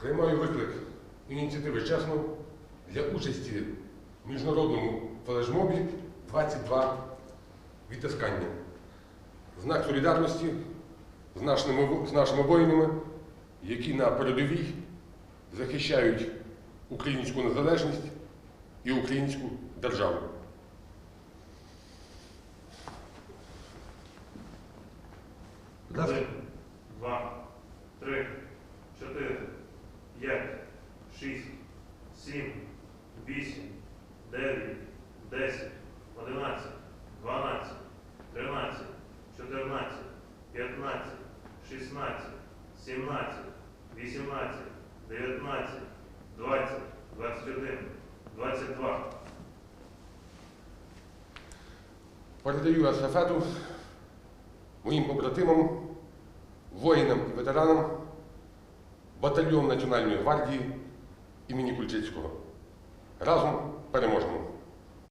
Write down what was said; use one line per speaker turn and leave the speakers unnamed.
приймаю виклик ініціативи чесно для участі в міжнародному флешмобі 22 відтискання. Знак солідарності з нашими, з нашими воїнами, які на передовій захищають українську незалежність і українську державу.
6, 7, 8, 9, 10, 11, 12, 13, 14, 15, 16, 17, 18, 19, 20, 21, 22.
Передаю естафету моїм побратимам, воїнам і ветеранам батальйон Національної гвардії імені Кульчицького. Разом переможемо!